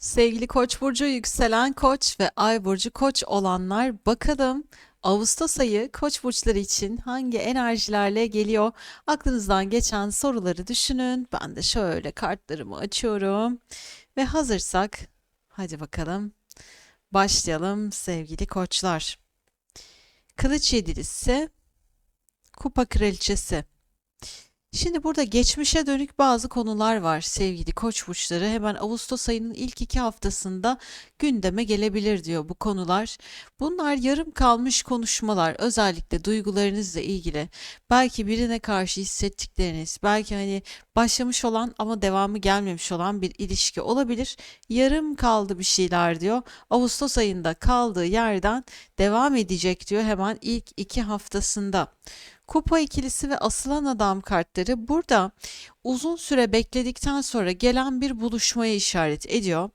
Sevgili Koç burcu, yükselen Koç ve Ay burcu Koç olanlar bakalım Ağustos ayı Koç burçları için hangi enerjilerle geliyor? Aklınızdan geçen soruları düşünün. Ben de şöyle kartlarımı açıyorum ve hazırsak hadi bakalım başlayalım sevgili Koçlar. Kılıç yedilisi, Kupa kraliçesi. Şimdi burada geçmişe dönük bazı konular var sevgili koç burçları. Hemen Ağustos ayının ilk iki haftasında gündeme gelebilir diyor bu konular. Bunlar yarım kalmış konuşmalar özellikle duygularınızla ilgili. Belki birine karşı hissettikleriniz, belki hani başlamış olan ama devamı gelmemiş olan bir ilişki olabilir. Yarım kaldı bir şeyler diyor. Ağustos ayında kaldığı yerden devam edecek diyor hemen ilk iki haftasında. Kupa ikilisi ve asılan adam kartları burada uzun süre bekledikten sonra gelen bir buluşmaya işaret ediyor.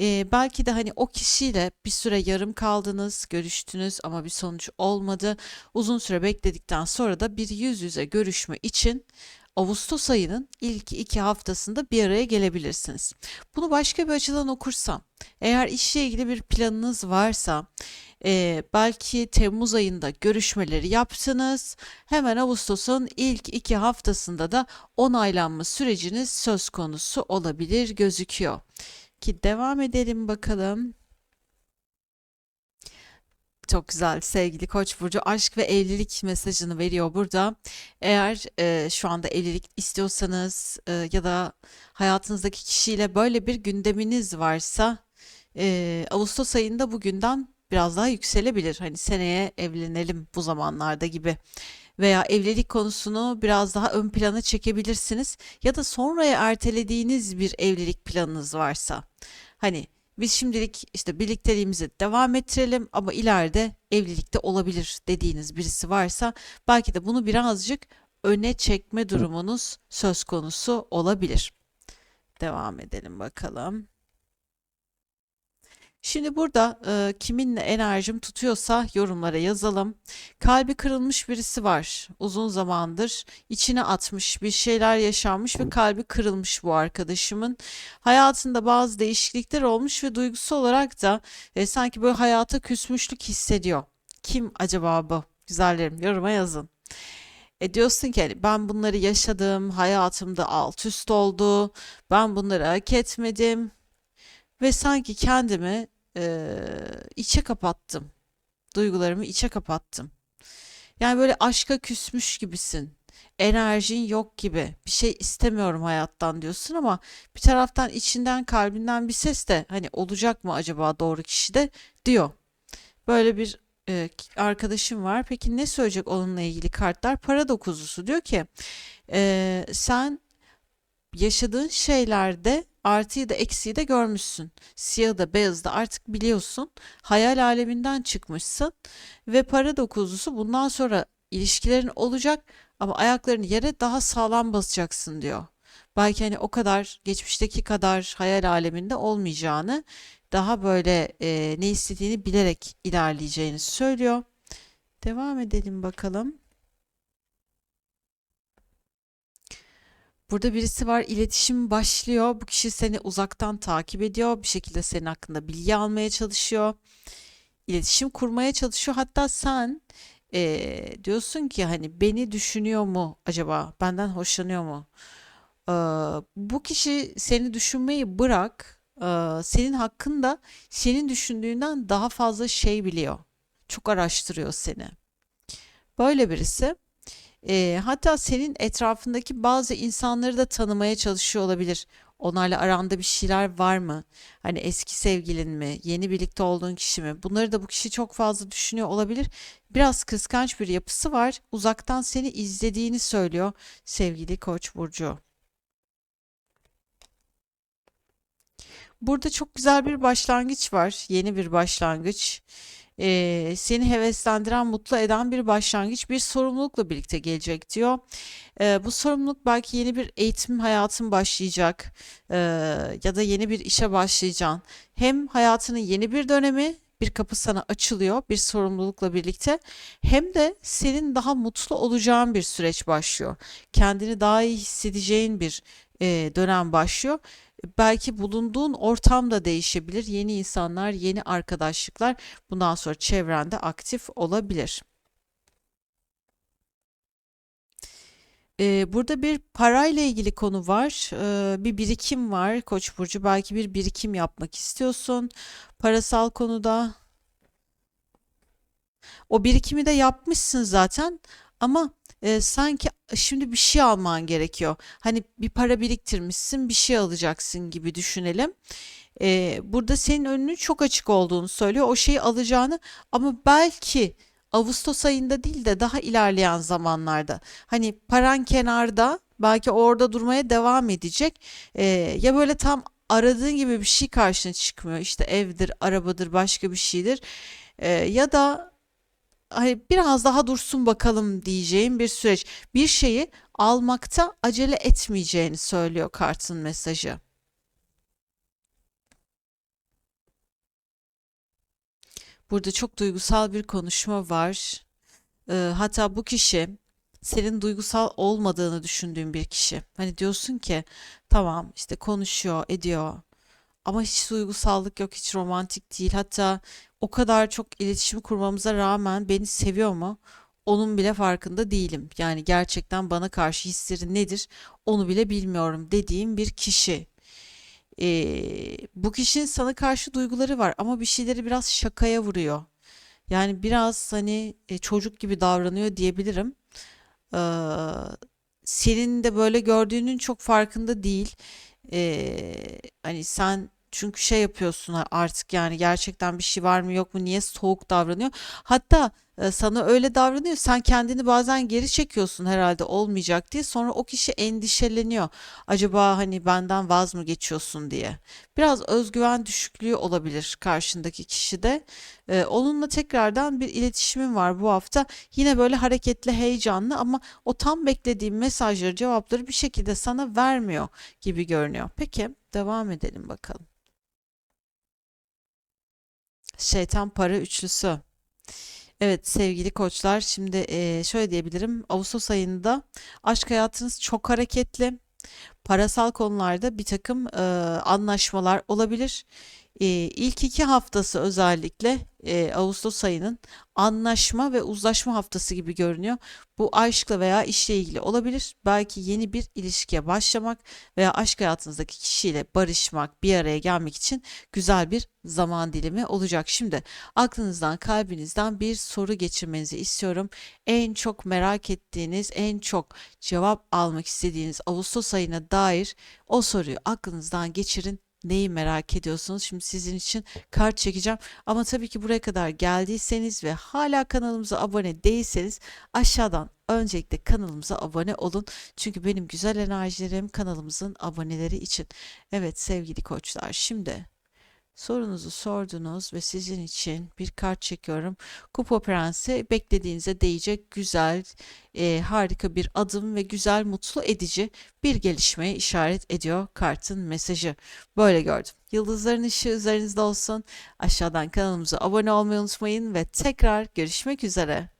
Ee, belki de hani o kişiyle bir süre yarım kaldınız, görüştünüz ama bir sonuç olmadı. Uzun süre bekledikten sonra da bir yüz yüze görüşme için Ağustos ayının ilk iki haftasında bir araya gelebilirsiniz. Bunu başka bir açıdan okursam, eğer işle ilgili bir planınız varsa, e, belki Temmuz ayında görüşmeleri yaptınız, hemen Ağustos'un ilk iki haftasında da onaylanma süreciniz söz konusu olabilir gözüküyor. Ki devam edelim bakalım. Çok güzel sevgili Koç burcu aşk ve evlilik mesajını veriyor burada. Eğer e, şu anda evlilik istiyorsanız e, ya da hayatınızdaki kişiyle böyle bir gündeminiz varsa e, Ağustos ayında bugünden biraz daha yükselebilir. Hani seneye evlenelim bu zamanlarda gibi veya evlilik konusunu biraz daha ön plana çekebilirsiniz ya da sonraya ertelediğiniz bir evlilik planınız varsa. Hani biz şimdilik işte birlikteliğimizi devam ettirelim ama ileride evlilikte olabilir dediğiniz birisi varsa belki de bunu birazcık öne çekme durumunuz söz konusu olabilir. Devam edelim bakalım. Şimdi burada e, kiminle enerjim tutuyorsa yorumlara yazalım. Kalbi kırılmış birisi var. Uzun zamandır içine atmış bir şeyler yaşanmış ve kalbi kırılmış bu arkadaşımın. Hayatında bazı değişiklikler olmuş ve duygusal olarak da e, sanki böyle hayata küsmüşlük hissediyor. Kim acaba bu? Güzellerim yoruma yazın. E diyorsun ki hani ben bunları yaşadım, hayatımda alt üst oldu, ben bunları hak etmedim ve sanki kendimi eee, içe kapattım. Duygularımı içe kapattım. Yani böyle aşka küsmüş gibisin. Enerjin yok gibi. Bir şey istemiyorum hayattan diyorsun ama bir taraftan içinden kalbinden bir ses de hani olacak mı acaba doğru kişi de diyor. Böyle bir e, arkadaşım var. Peki ne söyleyecek onunla ilgili kartlar? Para dokuzlusu diyor ki e, sen yaşadığın şeylerde artıyı da eksiği de görmüşsün. Siyahı da beyazı da artık biliyorsun. Hayal aleminden çıkmışsın ve para dokuzlusu bundan sonra ilişkilerin olacak ama ayaklarını yere daha sağlam basacaksın diyor. Belki hani o kadar geçmişteki kadar hayal aleminde olmayacağını, daha böyle e, ne istediğini bilerek ilerleyeceğini söylüyor. Devam edelim bakalım. Burada birisi var, iletişim başlıyor. Bu kişi seni uzaktan takip ediyor. Bir şekilde senin hakkında bilgi almaya çalışıyor. İletişim kurmaya çalışıyor. Hatta sen eee, diyorsun ki hani beni düşünüyor mu acaba? Benden hoşlanıyor mu? Eee, bu kişi seni düşünmeyi bırak. eee, senin hakkında senin düşündüğünden daha fazla şey biliyor. Çok araştırıyor seni. Böyle birisi. Eee, hatta senin etrafındaki bazı insanları da tanımaya çalışıyor olabilir. Onlarla aranda bir şeyler var mı? Hani eski sevgilin mi, yeni birlikte olduğun kişi mi? Bunları da bu kişi çok fazla düşünüyor olabilir. Biraz kıskanç bir yapısı var. Uzaktan seni izlediğini söylüyor sevgili Koç burcu. Burada çok güzel bir başlangıç var. Yeni bir başlangıç. Ee, seni heveslendiren, mutlu eden bir başlangıç, bir sorumlulukla birlikte gelecek diyor. Ee, bu sorumluluk belki yeni bir eğitim hayatın başlayacak ee, ya da yeni bir işe başlayacaksın. Hem hayatının yeni bir dönemi, bir kapı sana açılıyor bir sorumlulukla birlikte hem de senin daha mutlu olacağın bir süreç başlıyor. Kendini daha iyi hissedeceğin bir e, dönem başlıyor. Belki bulunduğun ortam da değişebilir. Yeni insanlar, yeni arkadaşlıklar bundan sonra çevrende aktif olabilir. Ee, burada bir parayla ilgili konu var. Ee, bir birikim var Koç burcu. Belki bir birikim yapmak istiyorsun. Parasal konuda o birikimi de yapmışsın zaten ama e, sanki şimdi bir şey alman gerekiyor. Hani bir para biriktirmişsin, bir şey alacaksın gibi düşünelim. Ee, burada senin önünün çok açık olduğunu söylüyor. O şeyi alacağını ama belki Ağustos ayında değil de daha ilerleyen zamanlarda. Hani paran kenarda, belki orada durmaya devam edecek. Ee, ya böyle tam aradığın gibi bir şey karşına çıkmıyor. İşte evdir, arabadır, başka bir şeydir. Ee, ya da hani biraz daha dursun bakalım diyeceğim bir süreç. Bir şeyi almakta acele etmeyeceğini söylüyor kartın mesajı. Burada çok duygusal bir konuşma var. Ee, hatta bu kişi senin duygusal olmadığını düşündüğün bir kişi. Hani diyorsun ki tamam işte konuşuyor, ediyor ama hiç duygusallık yok, hiç romantik değil. Hatta o kadar çok iletişim kurmamıza rağmen beni seviyor mu? Onun bile farkında değilim. Yani gerçekten bana karşı hisleri nedir? Onu bile bilmiyorum dediğim bir kişi. Ee, bu kişinin sana karşı duyguları var ama bir şeyleri biraz şakaya vuruyor. Yani biraz hani e, çocuk gibi davranıyor diyebilirim. Ee, senin de böyle gördüğünün çok farkında değil. Ee, hani sen çünkü şey yapıyorsun artık yani gerçekten bir şey var mı yok mu niye soğuk davranıyor. Hatta e, sana öyle davranıyor sen kendini bazen geri çekiyorsun herhalde olmayacak diye sonra o kişi endişeleniyor. Acaba hani benden vaz mı geçiyorsun diye. Biraz özgüven düşüklüğü olabilir karşındaki kişide. Ee, onunla tekrardan bir iletişimim var bu hafta. Yine böyle hareketli, heyecanlı ama o tam beklediğim mesajları, cevapları bir şekilde sana vermiyor gibi görünüyor. Peki, devam edelim bakalım. Şeytan para üçlüsü. Evet sevgili koçlar şimdi şöyle diyebilirim. Ağustos ayında aşk hayatınız çok hareketli. Parasal konularda bir takım anlaşmalar olabilir. Eee ilk iki haftası özellikle eee, Ağustos ayının anlaşma ve uzlaşma haftası gibi görünüyor. Bu aşkla veya işle ilgili olabilir. Belki yeni bir ilişkiye başlamak veya aşk hayatınızdaki kişiyle barışmak, bir araya gelmek için güzel bir zaman dilimi olacak. Şimdi aklınızdan, kalbinizden bir soru geçirmenizi istiyorum. En çok merak ettiğiniz, en çok cevap almak istediğiniz Ağustos ayına dair o soruyu aklınızdan geçirin. Neyi merak ediyorsunuz? Şimdi sizin için kart çekeceğim. Ama tabii ki buraya kadar geldiyseniz ve hala kanalımıza abone değilseniz aşağıdan öncelikle kanalımıza abone olun. Çünkü benim güzel enerjilerim kanalımızın aboneleri için. Evet sevgili koçlar şimdi Sorunuzu sordunuz ve sizin için bir kart çekiyorum. Kupa Prensi beklediğinize değecek güzel, e, harika bir adım ve güzel, mutlu edici bir gelişmeye işaret ediyor kartın mesajı. Böyle gördüm. Yıldızların ışığı üzerinizde olsun. Aşağıdan kanalımıza abone olmayı unutmayın ve tekrar görüşmek üzere.